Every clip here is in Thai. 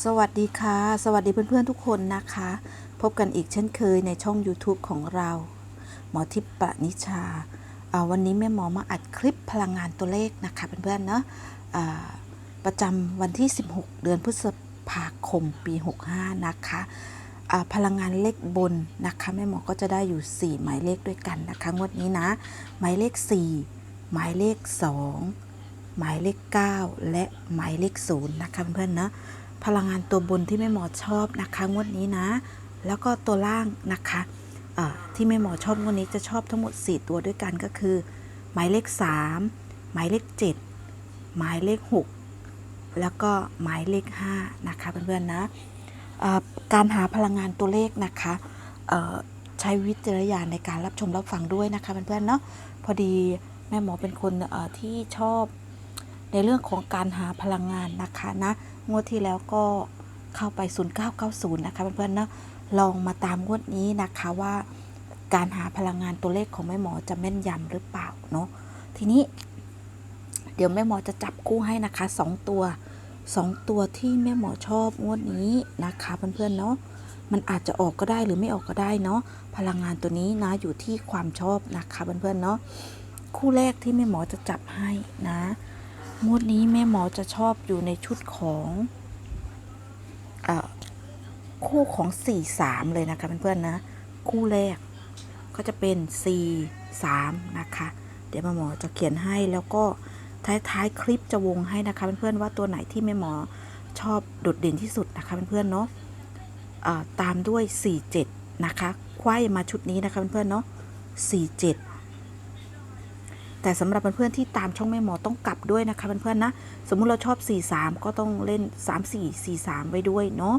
สวัสดีค่ะ สวัสดีเพื่อนๆทุกคนนะคะ พบกันอีกเช่นเคยในช่อง YouTube ของเรา หมอทิพย์ปณิชาาวันนี้แม่หมอมาอัดคลิปพลังงานตัวเลขนะคะเพื่อนๆเนาะอ่าประจำวันที่ 16 เดือนพฤษภาคมปี 65 นะคะพลังงานเลขบนนะคะแม่หมอก็จะได้อยู่ 4 หมายเลขด้วยกันนะคะงวดนี้นะ หมายเลข 4 หมายเลข 2 หมายเลข 9 และหมายเลข0นะคะเพื่อนๆเนาะ พลังงานตัวบนที่แม่หมอชอบนะคะงวดนี้นะ แล้วก็ตัวล่างนะคะที่แม่หมอชอบงวดนี้จะชอบทั้งหมด 4 ตัวด้วยกันก็คือ หมายเลข 3 หมายเลข 7 หมายเลข 6 แล้วก็หมายเลข 5 นะคะเพื่อนๆนะเอ่อการหาพลังงานตัวเลขนะคะใช้วิจารณญาณในการรับชมรับฟังด้วยนะคะเพื่อนๆเนาะพอดีแม่หมอเป็นคนที่ชอบในเรื่องของการหาพลังงานนะคะนะ งวดที่แล้วก็เข้าไป 0990 นะคะเพื่อนๆเนาะลองมาตามงวดนี้นะคะว่าการหาพลังงานตัวเลขของแม่หมอจะแม่นยำหรือเปล่าเนาะทีนี้ เดี๋ยวแม่หมอจะจับคู่ให้นะคะ 2 ตัว 2 ตัวที่แม่หมอชอบงวดนี้นะคะเพื่อนๆเนาะมันอาจจะออกก็ได้หรือไม่ออกก็ได้เนาะพลังงานตัวนี้นะอยู่ที่ความชอบนะคะเพื่อนๆเนาะคู่แรกที่แม่หมอจะจับให้นะ งวดนี้แม่หมอจะชอบอยู่ในชุดของอคู่ของ 4 3 เลยนะคะเพื่อนๆนะ คู่แรกก็จะเป็น 4 3 นะคะ เดี๋ยวแม่หมอจะเขียนให้แล้วก็ท้ายๆคลิปจะวงให้นะคะเพื่อนๆว่าตัวไหนที่แม่หมอชอบโดดเด่นที่สุดนะคะเพื่อนๆเนาะตามด้วย 4 7 นะคะ ควายมาชุดนี้นะคะเพื่อนๆเนาะ4 7 แต่สำหรับเพื่อนๆที่ตามช่องแม่หมอต้องกลับด้วยนะคะเพื่อนๆนะ สมมุติเราชอบ 43 ก็ต้องเล่น 3 4 4 3 ไว้ด้วยเนาะ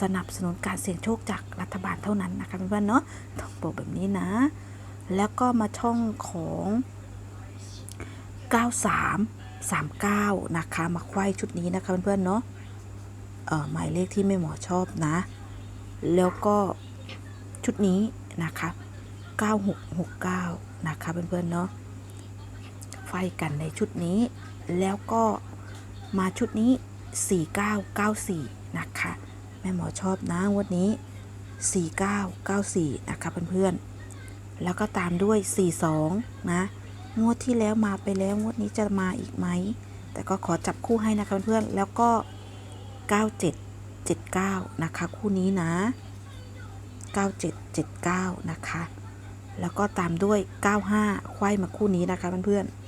สนับสนุนการเสี่ยงโชคจากรัฐบาลเท่านั้นนะคะเพื่อนๆเนาะต้องบอกแบบนี้นะ แล้วก็มาช่องของ 93 39 นะคะ มาควายชุดนี้นะคะเพื่อนๆเนาะเออหมายเลขที่แม่หมอชอบนะ แล้วก็ชุดนี้นะคะ 9669 นะคะเพื่อนๆเนาะ ฟกันในชุดนี้ แล้วก็มาชุดนี้ 4994 นะคะ แม่หมอชอบนะวันนี้ 4994 นะคะเพื่อนๆ แล้วก็ตามด้วย 42 นะ งวดที่แล้วมาไปแล้วงวดนี้จะมาอีกไหม แต่ก็ขอจับคู่ให้นะคะเพื่อนๆ แล้วก็ 9779 นะคะ คู่นี้นะ 9779 นะคะแล้วก็ตามด้วย 95 ควายมาคู่นี้นะคะเพื่อนๆ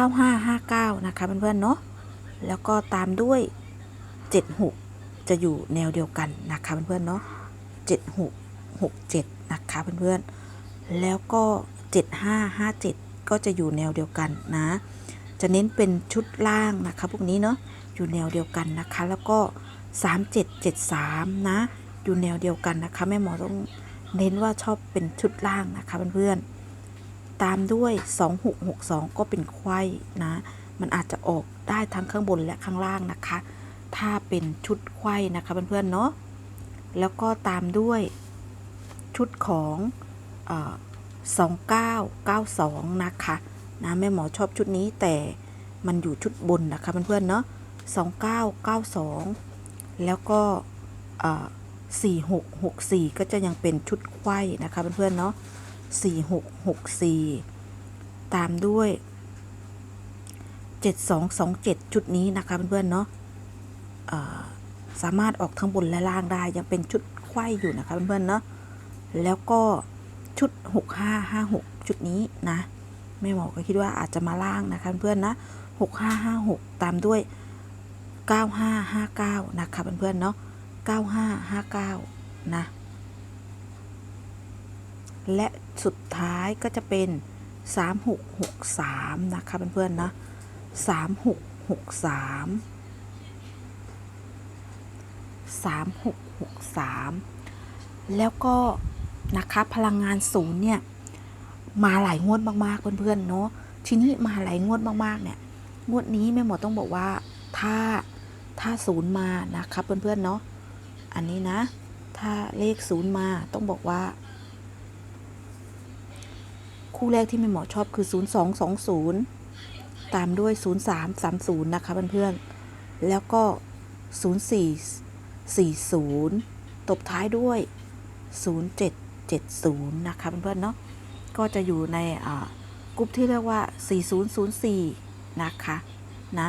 9559 นะคะเพื่อนๆเนาะแล้วก็ตามด้วย 76 จะอยู่แนวเดียวกันนะคะเพื่อนๆเนาะ7667 นะคะเพื่อนๆแล้วก็ 7557 ก็จะอยู่แนวเดียวกันนะ จะเน้นเป็นชุดล่างนะคะพวกนี้เนาะอยู่แนวเดียวกันนะคะ แล้วก็ 3773 นะ อยู่แนวเดียวกันนะคะแม่หมอต้องเน้นว่าชอบเป็นชุดล่างนะคะเพื่อนๆ ตามด้วย 2662 ก็เป็นควายนะ มันอาจจะออกได้ทั้งข้างบนและข้างล่างนะคะ ถ้าเป็นชุดควายนะคะเพื่อนๆเนาะ แล้วก็ตามด้วยชุดของเอ2992 นะคะนะแม่หมอชอบชุดนี้แต่มันอยู่ชุดบนนะคะเพื่อนๆเนาะ2992 แล้วก็เอ่อ4664 ก็จะยังเป็นชุดไข้นะคะเพื่อนๆเนาะ 4664 ตามด้วย 7227 ชุดนี้นะคะเพื่อนๆเนาะสามารถออกทั้งบนและล่างได้ยังเป็นชุดไขว้อยู่นะคะเพื่อนๆเนาะแล้วก็ชุด 6556 ชุดนี้นะแม่หมอก็คิดว่าอาจจะมาล่างนะคะเพื่อนๆนะ6556 ตามด้วย 9559 นะคะเพื่อนๆเนาะ9559 นะ และสุดท้ายก็จะเป็น 3663 นะคะเพื่อนๆนะ 3663 3663 แล้วก็นะคะพลังงานศูนย์เนี่ย มาหลายงวดมากๆเพื่อนๆเนาะทีนี้มาหลายงวดมากๆเนี่ย งวดนี้แม่หมอต้องบอกว่าถ้าถ้าศูนย์มานะครับเพื่อนๆเนาะอันนี้นะ ถ้าเลขศูนย์มาต้องบอกว่า คู่แรกที่แม่หมอชอบคือ 0220 ตามด้วย 0330 นะคะเพื่อนๆ แล้วก็ 0440 ตบท้ายด้วย 0770 นะคะเพื่อนๆ เนาะก็จะอยู่ในกลุ่มที่เรียกว่า 4004 นะคะนะ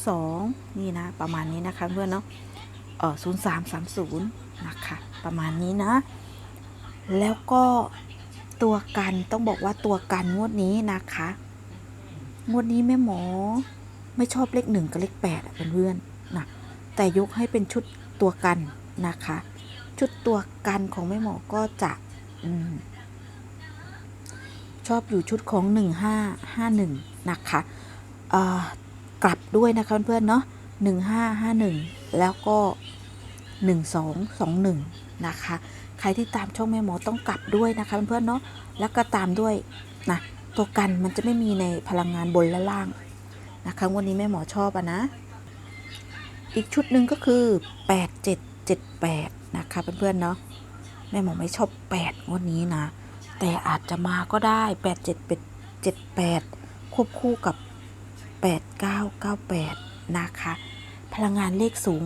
2002 นี่นะประมาณนี้นะคะเพื่อนเนาะเออ0330 นะคะประมาณนี้นะ แล้วก็ ตัวกันต้องบอกว่าตัวกันงวดนี้นะคะ งวดนี้แม่หมอ ไม่ชอบเลขหนึ่งกับเลขแปดอะเพื่อนๆนะแต่ยกให้เป็นชุดตัวกันนะคะ ชุดตัวกันของแม่หมอก็จะอชอบอยู่ชุดของ 1551 นะคะกลับด้วยนะคะเพื่อนๆเนาะ1551 แล้วก็ 1221 นะคะ ใครที่ตามช่องแม่หมอต้องกลับด้วยนะคะเพื่อนๆเนาะแล้วก็ตามด้วยนะตัวกันมันจะไม่มีในพลังงานบนและล่างนะคะวันนี้แม่หมอชอบอะนะ อีกชุดหนึ่งก็คือ 8778 นะคะเพื่อนๆเนาะแม่หมอไม่ชอบ 8วดนี้นะ แต่อาจจะมาก็ได้ 8778 ควบคู่กับ 8998 นะคะ พลังงานเลขสูง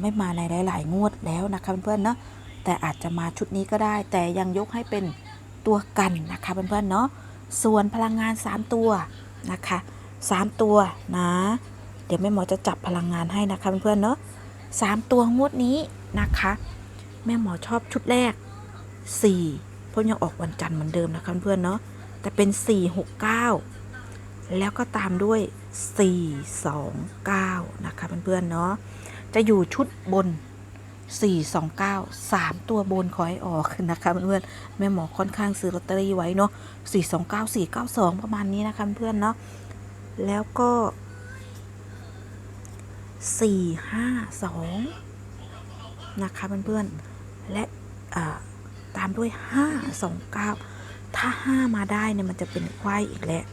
ไม่มาในหลาย ๆ งวดแล้วนะคะเพื่อนๆเนาะ แต่อาจจะมาชุดนี้ก็ได้ แต่ยังยกให้เป็นตัวกันนะคะเพื่อนๆเนาะส่วนพลังงาน 3 ตัวนะคะ 3 ตัวนะ เดี๋ยวแม่หมอจะจับพลังงานให้นะคะเพื่อนๆเนาะสามตัวงวดนี้นะคะ แม่หมอชอบชุดแรก 4 เพราะยังออกวันจันทร์เหมือนเดิมนะคะเพื่อนๆเนาะแต่เป็น 4 6 9 แล้วก็ตามด้วย 4 2 9 นะคะเพื่อนๆเนาะจะอยู่ชุดบน 4 2 9 3 ตัวบนขอให้ออกนะคะเพื่อนๆแม่หมอค่อนข้างซื้อลอตเตอรี่ไว้เนาะ4 2 9 4 9 2 ประมาณนี้นะคะเพื่อนเนาะแล้วก็สี่ห้าสองนะคะเพื่อนๆและตามด้วยห้าสองเก้าถ้าห้ามาได้เนี่ยมันจะเป็นควายอีกแหละ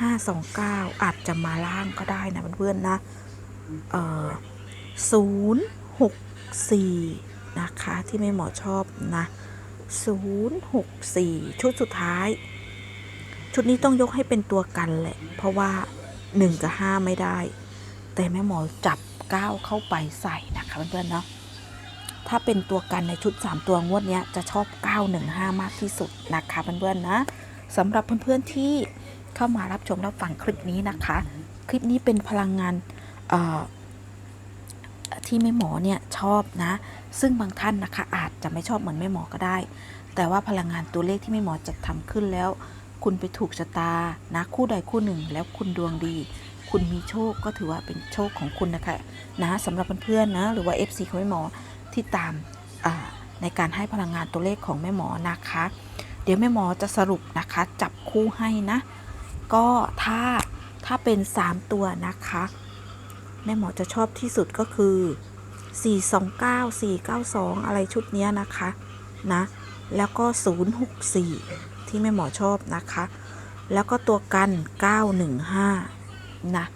ห้าสองเก้าอาจจะมาล่างก็ได้นะเพื่อนๆนะเอ่อศูน ย์หกสี่นะคะ ที่แม่หมอชอบนะศูนย์หกสี่ชุดสุดท้าย ชุดนี้ต้องยกให้เป็นตัวกันแหละ เพราะว่าหนึ่งกับห้าไม่ได้ แต่แม่หมอจับก้าเข้าไปใส่นะคะเพื่อนๆเนาะถ้าเป็นตัวกันในชุด 3 ตัวงวดนี้จะชอบ 915 มากที่สุดนะคะเพื่อนๆนะสำหรับเพื่อนๆที่เข้ามารับชมรับฟังคลิปนี้นะคะ คลิปนี้เป็นพลังงานเอ่อ ที่แม่หมอเนี่ยชอบนะ ซึ่งบางท่านนะคะอาจจะไม่ชอบเหมือนแม่หมอก็ได้ แต่ว่าพลังงานตัวเลขที่แม่หมอจัดทำขึ้นแล้ว คุณไปถูกชะตานะคู่ใดคู่หนึ่ง แล้วคุณดวงดี คุณมีโชคก็ถือว่าเป็นโชคของคุณนะคะนะสำหรับเพื่อนๆนะหรือว่า FC ของแม่หมอที่ตามในการให้พลังงานตัวเลขของแม่หมอนะคะ เดี๋ยวแม่หมอจะสรุปนะคะจับคู่ให้นะ ก็ถ้าถ้าเป็น 3 ตัวนะคะ แม่หมอจะชอบที่สุดก็คือ 429 492 อะไรชุดนี้นะคะนะแล้วก็ 064 ที่แม่หมอชอบนะคะ แล้วก็ตัวกัน 915 นะ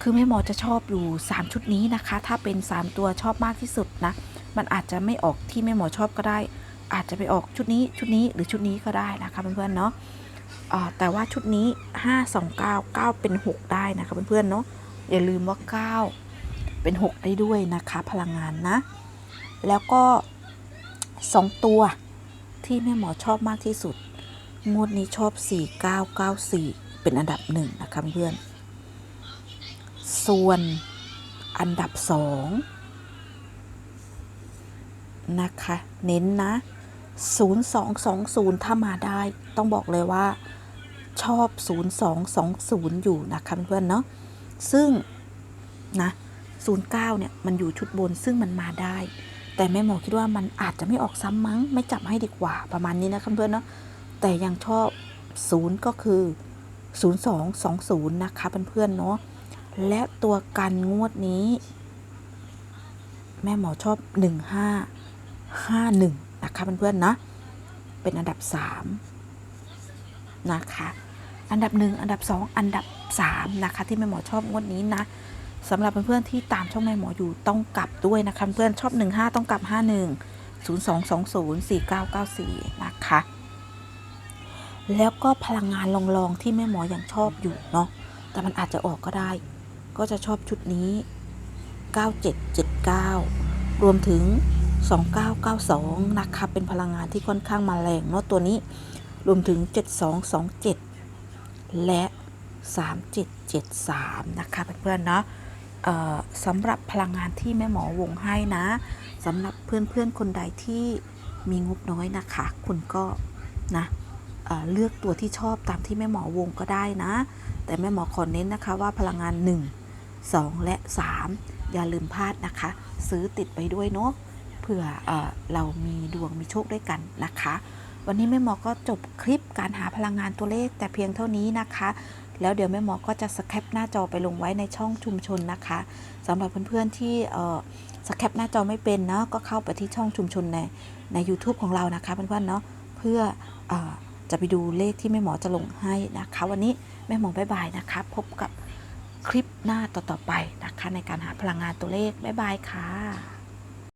คือแม่หมอจะชอบอยู่ 3 ชุดนี้นะคะ ถ้าเป็น 3 ตัวชอบมากที่สุดนะ มันอาจจะไม่ออกที่แม่หมอชอบก็ได้ อาจจะไปออกชุดนี้ชุดนี้หรือชุดนี้ก็ได้นะคะเพื่อนๆเนาะแต่ว่าชุดนี้ 5 2 9 9 เป็น 6 ได้นะคะเพื่อนๆเนาะ อย่าลืมว่า 9 เป็น 6 ได้ด้วยนะคะ พลังงานนะ แล้วก็ 2 ตัวที่แม่หมอชอบมากที่สุด งวดนี้ชอบ 4994 เป็นอันดับหนึ่งนะคะเพื่อน ส่วนอันดับสองนะคะ เน้นนะ 0220 ถ้ามาได้ต้องบอกเลยว่าชอบ 0220 อยู่นะคะเพื่อนเนาะ ซึ่งนะ09เนี่ยมันอยู่ชุดบนซึ่งมันมาได้ แต่แม่หมอคิดว่ามันอาจจะไม่ออกซ้ำมั้ง ไม่จับให้ดีกว่าประมาณนี้นะเพื่อนๆเนาะแต่ยังชอบ0ก็คือ 0220 นะคะเพื่อนๆเนาะและตัวกันงวดนี้ แม่หมอชอบ 1551 นะคะเพื่อนๆนะเป็นอันดับ 3 นะคะ อันดับ 1 อันดับ 2 อันดับ 3 นะคะ ที่แม่หมอชอบงวดนี้นะสำหรับเพื่อนๆที่ตามช่องแม่หมออยู่ต้องกลับด้วยนะคะเพื่อนชอบ 15 ต้องกลับ 51 0220 4994 นะคะ แล้วก็พลังงานลองๆที่แม่หมอยังชอบอยู่เนาะ แต่มันอาจจะออกก็ได้ ก็ก็จะชอบชุดนี้ 9779 รวมถึง 2992 นะคะ เป็นพลังงานที่ค่อนข้างมาแรงเนาะตัวนี้ รวมถึง 7227 และ 3773 นะคะเพื่อนๆเนาะสำหรับพลังงานที่แม่หมอวงให้นะสำหรับเพื่อนๆคนใดที่มีงบน้อยนะคะ คุณก็นะเเลือกตัวที่ชอบตามที่แม่หมอวงก็ได้นะ แต่แม่หมอขอเน้นนะคะว่าพลังงาน 1 2 และ 3 อย่าลืมพลาดนะคะ ซื้อติดไปด้วยเนาะเผื่อเอเรามีดวงมีโชคด้วยกันนะคะ วันนี้แม่หมอก็จบคลิปการหาพลังงานตัวเลขแต่เพียงเท่านี้นะคะ แล้วเดี๋ยวแม่หมอก็จะสแคปหน้าจอไปลงไว้ในช่องชุมชนนะคะสำหรับเพื่อนๆที่สแคปหน้าจอไม่เป็นเนาะก็เข้าไปที่ช่องชุมชนในใน YouTube ของเรานะคะเพื่อนๆเนาะเพื่ออจะไปดูเลขที่แม่หมอจะลงให้นะคะ วันนี้แม่หมอบายบายนะคะ พบกับคลิปหน้าต่อๆไปนะคะ ในการหาพลังงานตัวเลขบายบายค่ะ